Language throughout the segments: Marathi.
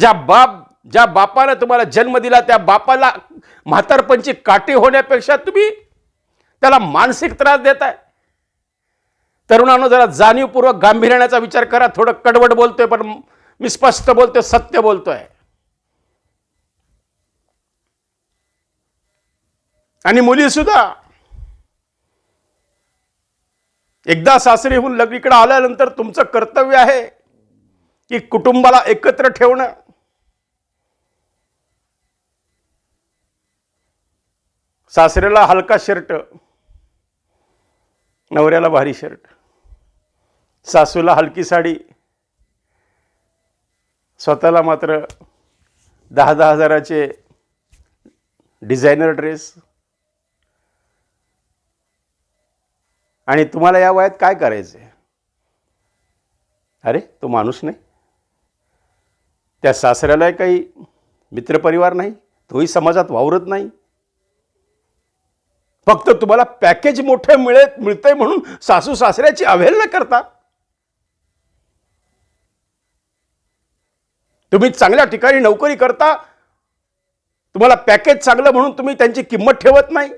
ज्या बाप ज्या बापानं तुम्हाला जन्म दिला त्या बापाला म्हातारपणची काठी होण्यापेक्षा तुम्ही त्याला मानसिक त्रास देताय. तरुणानं जरा जाणीवपूर्वक गांभीर्याचा विचार करा. थोडं कडवड बोलतोय पण मी स्पष्ट बोलतोय सत्य बोलतोय. आणि मुली सुद्धा एकदा सासरीहून लग्नीकडे आल्यानंतर तुमचं कर्तव्य आहे की कुटुंबाला एकत्र ठेवणं. सासऱ्याला हलका शर्ट नवऱ्याला भारी शर्ट सासूला हलकी साडी स्वतःला मात्र दहा दहा हजाराचे डिझायनर ड्रेस आणि तुम्हाला या वयात काय करायचं आहे अरे तो माणूस नाही. त्या सासऱ्याला काही मित्रपरिवार नाही. तोही समाजात वावरत नाही. फक्त तुम्हाला पॅकेज मोठं मिळे मिळतंय म्हणून सासू सासऱ्याची अवहेलना करता. तुम्ही चांगल्या ठिकाणी नोकरी करता तुम्हाला पॅकेज चांगलं म्हणून तुम्ही त्यांची किंमत ठेवत नाही.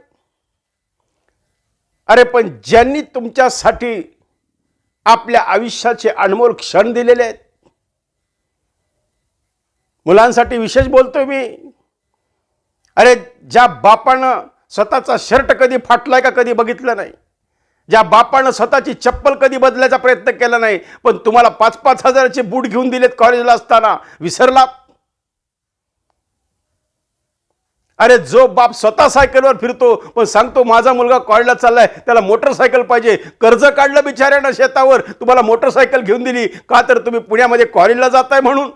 अरे पण ज्यांनी तुमच्यासाठी आपल्या आयुष्याचे अनमोल क्षण दिलेले आहेत मुलांसाठी विशेष बोलतोय मी. अरे ज्या बापानं स्वतःचा शर्ट कधी फाटलाय का कधी बघितलं नाही? ज्या बापानं स्वतःची चप्पल कधी बदलायचा प्रयत्न केला नाही पण तुम्हाला पाच पाच हजाराचे बूट घेऊन दिलेत कॉलेजला असताना विसरला? अरे जो बाप स्वतः सायकलवर फिरतो पण सांगतो माझा मुलगा कॉलेजला चाललाय त्याला मोटरसायकल पाहिजे. कर्ज काढलं बिचाऱ्यानं शेतावर तुम्हाला मोटरसायकल घेऊन दिली. का तर तुम्ही पुण्यामध्ये कॉलेजला जाताय म्हणून?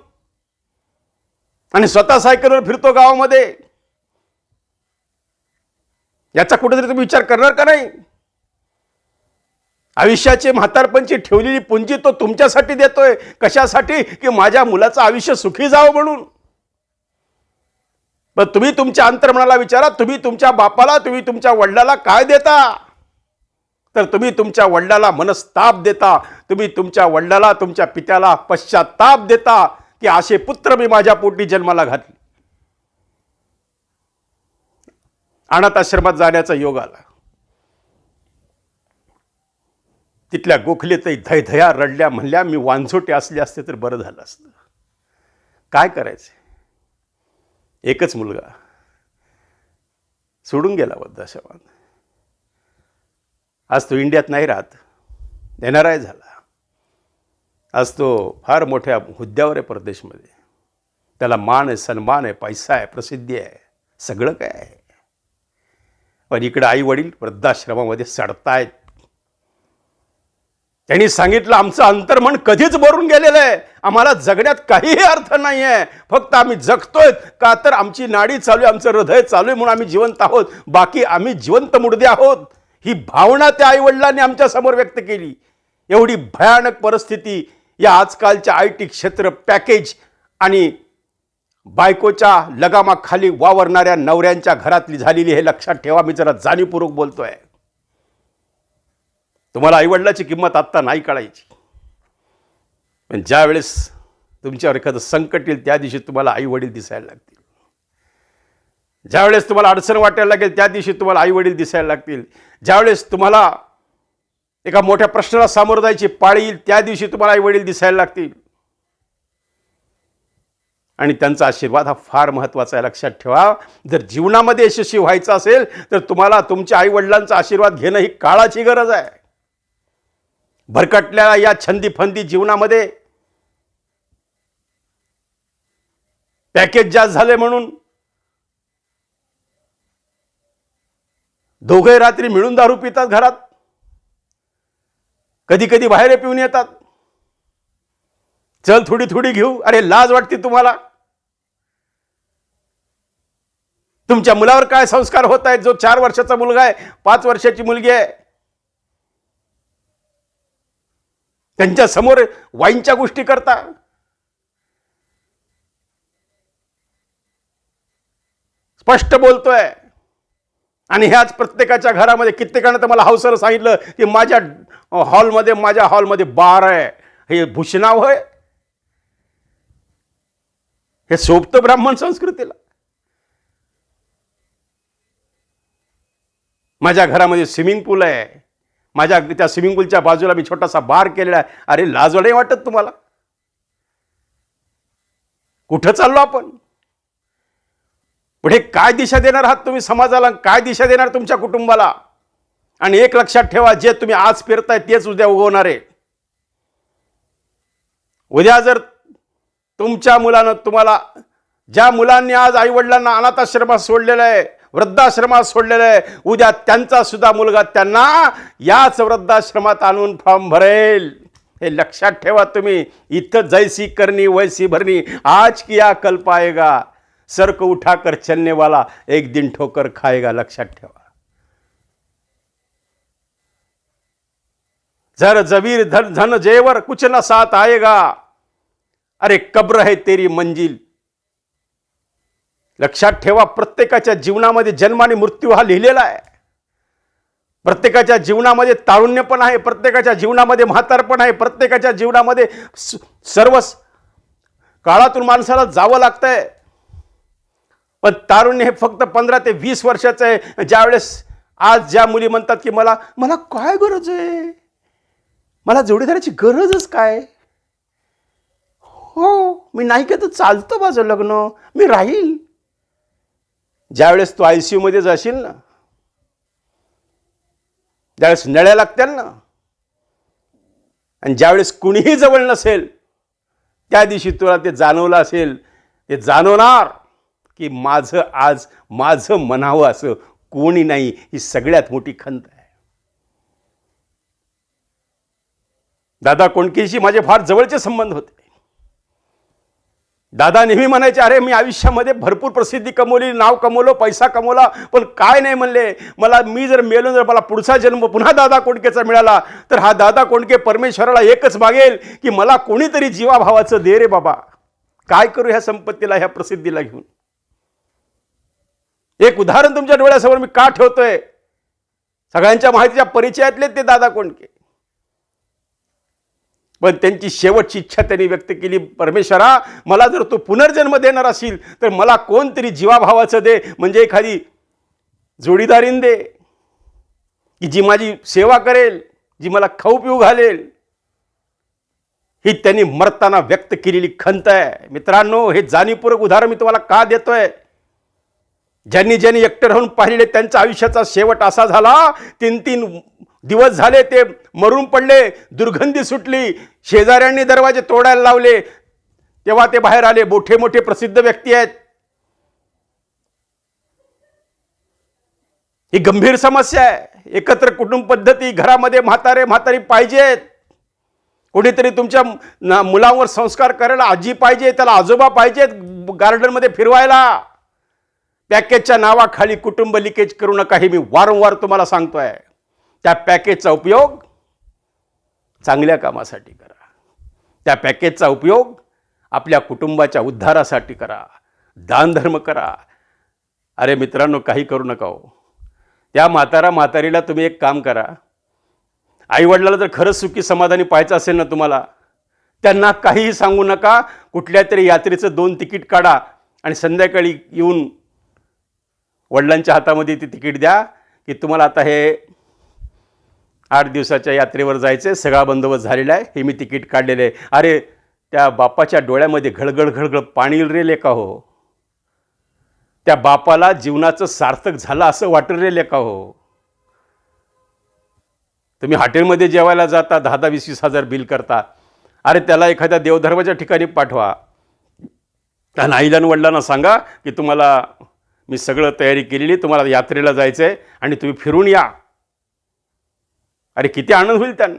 आणि स्वतः सायकलवर फिरतो गावामध्ये. याचा कुठेतरी तुम्ही विचार करणार का नाही? आयुष्याचे म्हातारपणची ठेवलेली पुंजी तो तुमच्यासाठी देतोय. कशासाठी? की माझ्या मुलाचं आयुष्य सुखी जावं म्हणून. पण तुम्ही तुमच्या अंतर्मनाला विचारा तुम्ही तुमच्या बापाला तुम्ही तुमच्या वडिलाला काय देता? तर तुम्ही तुमच्या वडिलाला मनस्ताप देता तुम्ही तुमच्या वडिलाला तुमच्या पित्याला पश्चाताप देता की असे पुत्र मी माझ्या पोटी जन्माला घातले. अनाथ आश्रमात जाण्याचा योग आला. तिथल्या गोखलेतही धयधया रडल्या म्हणल्या मी वांझोटे असले असते तर बरं झालं असतं. काय करायचं? एकच मुलगा सोडून गेला वृद्धाश्रमात. आज तो इंडियात नाही राहत. एन झाला. आज तो फार मोठ्या हुद्द्यावर आहे परदेशमध्ये. त्याला मान आहे सन्मान आहे पैसा आहे प्रसिद्धी आहे. सगळं काय आहे? पण इकडं आई वडील वृद्धाश्रमामध्ये सडतायत. त्यांनी सांगितलं आमचं अंतर्मन कधीच भरून गेलेलं आहे. आम्हाला जगण्यात काहीही अर्थ नाही आहे फक्त आम्ही जगतोय. का तर आमची नाडी चालू आहे आमचं हृदय चालू आहे म्हणून आम्ही जिवंत आहोत. बाकी आम्ही जिवंत मुडदे आहोत. ही भावना त्या आईवडिलांनी आमच्यासमोर व्यक्त केली. एवढी भयानक परिस्थिती या आजकालच्या आय टी क्षेत्र पॅकेज आणि बायकोच्या लगामाखाली वावरणाऱ्या नवऱ्यांच्या घरातली झालेली हे लक्षात ठेवा मी जरा जाणीवपूर्वक बोलतोय. तुम्हाला आईवडिलाची किंमत आत्ता नाही कळायची. पण ज्यावेळेस तुमच्यावर एखादं संकट येईल त्या दिवशी तुम्हाला आईवडील दिसायला लागतील. ज्यावेळेस तुम्हाला अडचण वाटायला लागेल त्या दिवशी तुम्हाला आई वडील दिसायला लागतील. ज्यावेळेस तुम्हाला एका मोठ्या प्रश्नाला सामोरं जायची पाळी येईल त्या दिवशी तुम्हाला आई वडील दिसायला लागतील. आणि त्यांचा आशीर्वाद हा फार महत्त्वाचा आहे. लक्षात ठेवा. जर जीवनामध्ये यशस्वी व्हायचं असेल तर तुम्हाला तुमच्या आईवडिलांचा आशीर्वाद घेणं ही काळाची गरज आहे. भरकटलेल्या या छंदी फंदी जीवनामध्ये. पॅकेज जास्त झाले म्हणून. दोघे रात्री मिळून दारू पितात घरात. कधी कधी बाहेर पिऊन येतात. चल थोडी थोडी घेऊ. अरे लाज वाटते तुम्हाला. तुमच्या मुलावर काय संस्कार होत आहेत? जो चार वर्षाचा मुलगा आहे पाच वर्षाची मुलगी आहे त्यांच्यासमोर वाईनच्या गोष्टी करता. स्पष्ट बोलतोय. आणि ह्याच प्रत्येकाच्या घरामध्ये कित्येकानं तर मला हौसर सांगितलं की माझ्या हॉलमध्ये माझ्या हॉलमध्ये बार आहे. हे भूषणाव होय. हे सोबतं ब्राह्मण संस्कृतीला. माझ्या घरामध्ये स्विमिंग पूल आहे. माझ्या त्या स्विमिंग पूलच्या बाजूला मी छोटासा बार केलेला आहे. अरे लाज नाही वाटत तुम्हाला? कुठं चाललो आपण? पुढे काय दिशा देणार आहात तुम्ही समाजाला? काय दिशा देणार तुमच्या कुटुंबाला? आणि एक लक्षात ठेवा जे तुम्ही आज पेरताय तेच उद्या उगवणार. आहे उद्या जर तुमच्या मुलानं तुम्हाला ज्या मुलांनी आज आईवडिलांना अनाथाश्रमात सोडलेलं आहे वृद्धाश्रमात सोडलेलं आहे. उद्या त्यांचा सुद्धा मुलगा त्यांना याच वृद्धाश्रमात आणून फॉर्म भरेल. हे लक्षात ठेवा तुम्ही. इथं जैसी करणी वैसी भरणी. आज किया कल्प आएगा सर को उठाकर चलने वाला एक दिन ठोकर खाएगा लक्षात ठेवा. जर जबीर धन धन जेवर कुछ न साथ आएगा. अरे कब्र है तेरी मंजिल. लक्षात ठेवा प्रत्येकाच्या जीवनामध्ये जन्म आणि मृत्यू हा लिहिलेला आहे. प्रत्येकाच्या जीवनामध्ये तारुण्य पण आहे प्रत्येकाच्या जीवनामध्ये म्हातारपण आहे प्रत्येकाच्या जीवनामध्ये स- सर्व काळातून माणसाला जावं लागतंय. पण तारुण्य हे फक्त पंधरा ते वीस वर्षाचं आहे. ज्यावेळेस आज ज्या मुली म्हणतात की मला मला काय गरज आहे? मला जोडीदाराची गरजच काय? हो मी नाही का तर चालतं माझं लग्न? मी राहील? ज्यावेळेस तू आय सी यूमध्ये जाशील ना ज्यावेळेस नळ्या लागतील ना आणि ज्यावेळेस कुणीही जवळ नसेल त्या दिवशी तुला ते जाणवलं असेल ते जाणवणार की माझं आज माझं म्हणावं असं कोणी नाही ही सगळ्यात मोठी खंत आहे. दादा कोणकेशी माझे फार जवळचे संबंध होते. दादा नेहमी म्हणायचे अरे मी आयुष्यामध्ये भरपूर प्रसिद्धी कमवली नाव कमवलं पैसा कमवला पण काय नाही म्हणले. मला मी जर मेलो जर मला पुढचा जन्म पुन्हा दादा कोंडकेचा मिळाला तर हा दादा कोंडके परमेश्वराला एकच मागेल की मला कोणीतरी जीवाभावाचं दे रे बाबा. काय करू ह्या संपत्तीला ह्या प्रसिद्धीला घेऊन? एक उदाहरण तुमच्या डोळ्यासमोर मी का ठेवतोय? सगळ्यांच्या माहितीच्या परिचयातले ते दादा कोंडके. पण त्यांची शेवटची इच्छा त्यांनी व्यक्त केली परमेश्वरा मला जर तू पुनर्जन्म देणार असेल तर मला कोणतरी जीवाभावाचं दे म्हणजे एखादी जोडीदारीन दे की जी माझी सेवा करेल जी मला खाऊ पिऊ घालेल. ही त्यांनी मरताना व्यक्त केलेली खंत आहे. मित्रांनो हे जाणीवपूर्वक उदाहरण मी तुम्हाला का देतोय? ज्यांनी ज्यांनी एकटे राहून पाहिले त्यांच्या आयुष्याचा शेवट असा झाला तीन तीन दिवस झाले ते मरून पडले दुर्गंधी सुटली शेजाऱ्यांनी दरवाजे तोडायला लावले. तेव्हा ते बाहेर आले मोठे मोठे प्रसिद्ध व्यक्ती आहेत. ही गंभीर समस्या आहे. एकत्र कुटुंब पद्धती घरामध्ये म्हातारे म्हातारी पाहिजेत. कुठेतरी तुमच्या न- मुलांवर संस्कार करायला आजी पाहिजे त्याला आजोबा पाहिजेत गार्डनमध्ये फिरवायला. पॅकेजच्या नावाखाली कुटुंब लिकेज करू नका हे मी वारंवार तुम्हाला सांगतोय. त्या पॅकेजचा उपयोग चांगल्या कामासाठी करा. त्या पॅकेजचा उपयोग आपल्या कुटुंबाच्या उद्धारासाठी करा. दानधर्म करा. अरे मित्रांनो काही करू नका हो. त्या म्हातारा म्हातारीला तुम्ही एक काम करा. आईवडिलाला जर खरंच सुखी समाधानी पाहायचं असेल ना तुम्हाला त्यांना काहीही सांगू नका. कुठल्या तरी यात्रेचं दोन तिकीट काढा आणि संध्याकाळी येऊन वडिलांच्या हातामध्ये ती तिकीट द्या की तुम्हाला आता हे आठ दिवसाच्या यात्रेवर जायचं आहे सगळा बंदोबस्त झालेला आहे. हे मी तिकीट काढलेलं आहे. अरे त्या बापाच्या डोळ्यामध्ये घळघळ घडगड पाणी रेले का हो? त्या बापाला जीवनाचं सार्थक झालं असं वाटेल रे लेका हो? तुम्ही हॉटेलमध्ये जेवायला जाता दहा दहा वीस वीस हजार बिल करता. अरे त्याला एखाद्या देवधर्माच्या ठिकाणी पाठवा. त्या आईला वडिलांना सांगा की तुम्हाला मी सगळं तयारी केलेली तुम्हाला यात्रेला जायचं आहे आणि तुम्ही फिरून या. अरे किती आनंद होईल त्यांना.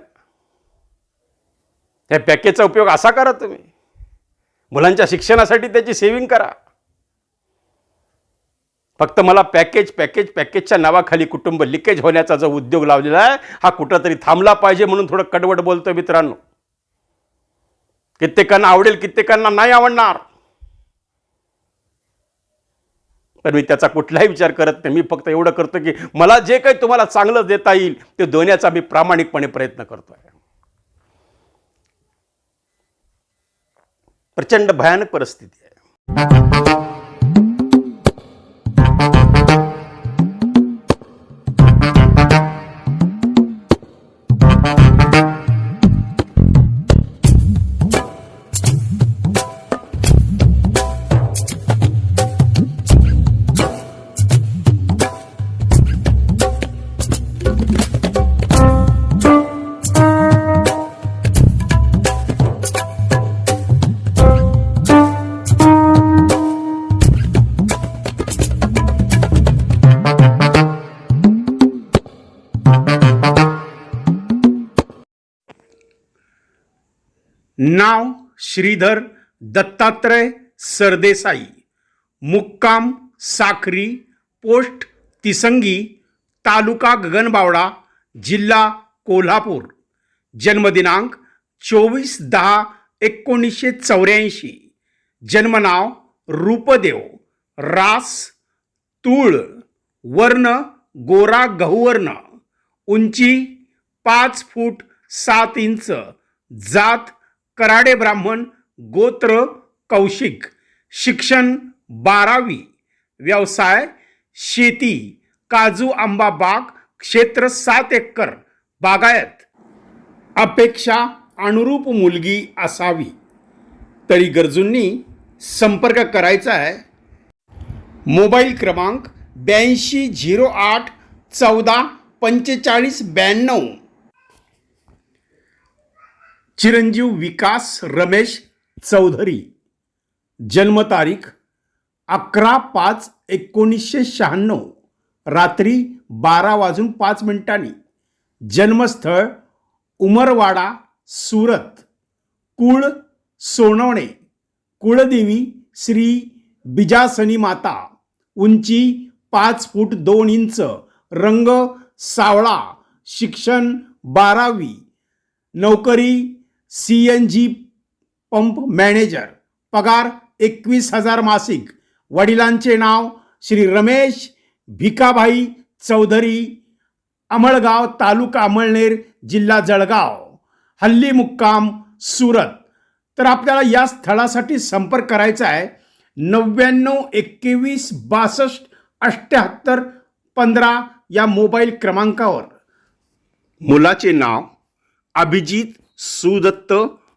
त्या पॅकेजचा उपयोग असा करा तुम्ही. मुलांच्या शिक्षणासाठी त्याची सेविंग करा. फक्त मला पॅकेज पॅकेज पॅकेजच्या नावाखाली कुटुंब लिकेज होण्याचा जो उद्योग लावलेला आहे हा कुठंतरी थांबला पाहिजे म्हणून थोडं कडवट बोलतोय मित्रांनो. कित्येकांना आवडेल कित्येकांना नाही आवडणार. तर मी त्याचा कुठलाही विचार करत नाही. मी फक्त एवढं करतो की मला जे काही तुम्हाला चांगलं देता येईल ते देण्याचा मी प्रामाणिकपणे प्रयत्न करतोय प्रचंड भयानक परिस्थिती आहे. नाव श्रीधर दत्तात्रय सरदेसाई मुक्काम साखरी पोस्ट तिसंगी तालुका गगनबावडा जिल्हा कोल्हापूर. जन्मदिनांक चोवीस दहा एकोणीसशे चौऱ्याऐंशी. जन्मनाव रूपदेव रास तूळ वर्ण गोरा गहुवर्ण. उंची पाच फूट सात इंच जात कराडे ब्राह्मण गोत्र कौशिक शिक्षण बारावी व्यवसाय शेती काजू आंबा बाग क्षेत्र सात एकर बागायत. अपेक्षा अनुरूप मुलगी असावी. तरी गरजूंनी संपर्क करायचा आहे. मोबाईल क्रमांक ब्याऐंशी झिरो आठ चौदा पंचेचाळीस ब्याण्णव. चिरंजीव विकास रमेश चौधरी. जन्मतारीख अकरा पाच एकोणीसशे शहाण्णव रात्री बारा वाजून पाच मिनिटांनी. जन्मस्थळ उमरवाडा सुरत. कुळ सोनवणे. कुळदेवी श्री बिजासनी माता. उंची पाच फूट दोन इंच रंग सावळा शिक्षण बारावी. नोकरी C N G pump manager. पगार एकवीस हजार मासिक. वडिलांचे नाव श्री रमेश भिकाभाई चौधरी अमळगाव तालुका अमळनेर जिल्हा जळगाव. हल्ली मुक्काम सुरत. तर आपल्याला या स्थळासाठी संपर्क करायचा आहे. नव्याण्णव एकवीस बासष्ट अठ्ठ्याहत्तर पंधरा या मोबाईल क्रमांकावर. मुलाचे नाव अभिजित सुदत्त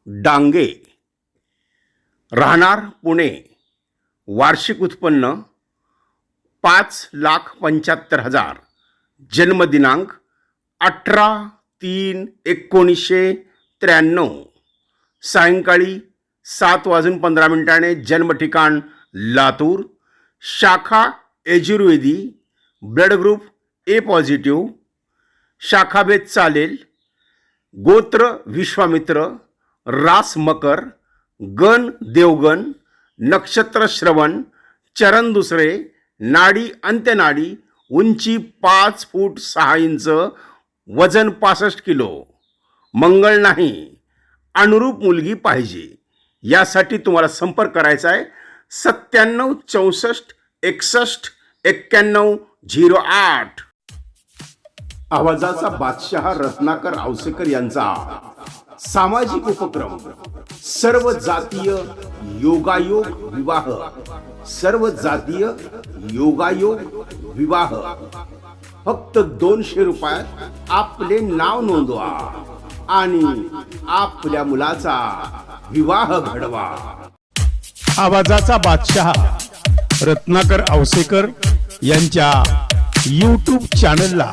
डांगे. राहणार पुणे. वार्षिक उत्पन्न पाच लाख पंच्याहत्तर हजार. जन्मदिनांक अठरा तीन एकोणीसशे त्र्याण्णव. सायंकाळी सात वाजून पंधरा मिनिटाने जन्मठिकाण लातूर. शाखा एजुर्वेदी ब्लड ग्रुप ए पॉझिटिव्ह. शाखाभेद चालेल. गोत्र विश्वामित्र रास मकर गण देवगण नक्षत्र श्रवण चरण दुसरे नाडी अंत्यनाडी उंची पाच फूट सहा इंच वजन पासष्ट किलो. मंगळ नाही अनुरूप मुलगी पाहिजे. यासाठी तुम्हाला संपर्क करायचा आहे सत्त्याण्णव चौसष्ट एकसष्ट एक्क्याण्णव झिरो आठ. आवाजाचा बादशहा रत्नाकर आवसेकर यांचा सामाजिक उपक्रम सर्व जातीय योगायोग विवाह सर्व जातीय योगायोग विवाह. फक्त दोनशे रुपयात आपले नाव नोंदवा आणि आपल्या मुलाचा विवाह घडवा. आवाजाचा बादशहा रत्नाकर आवसेकर यांच्या यूट्यूब चॅनलला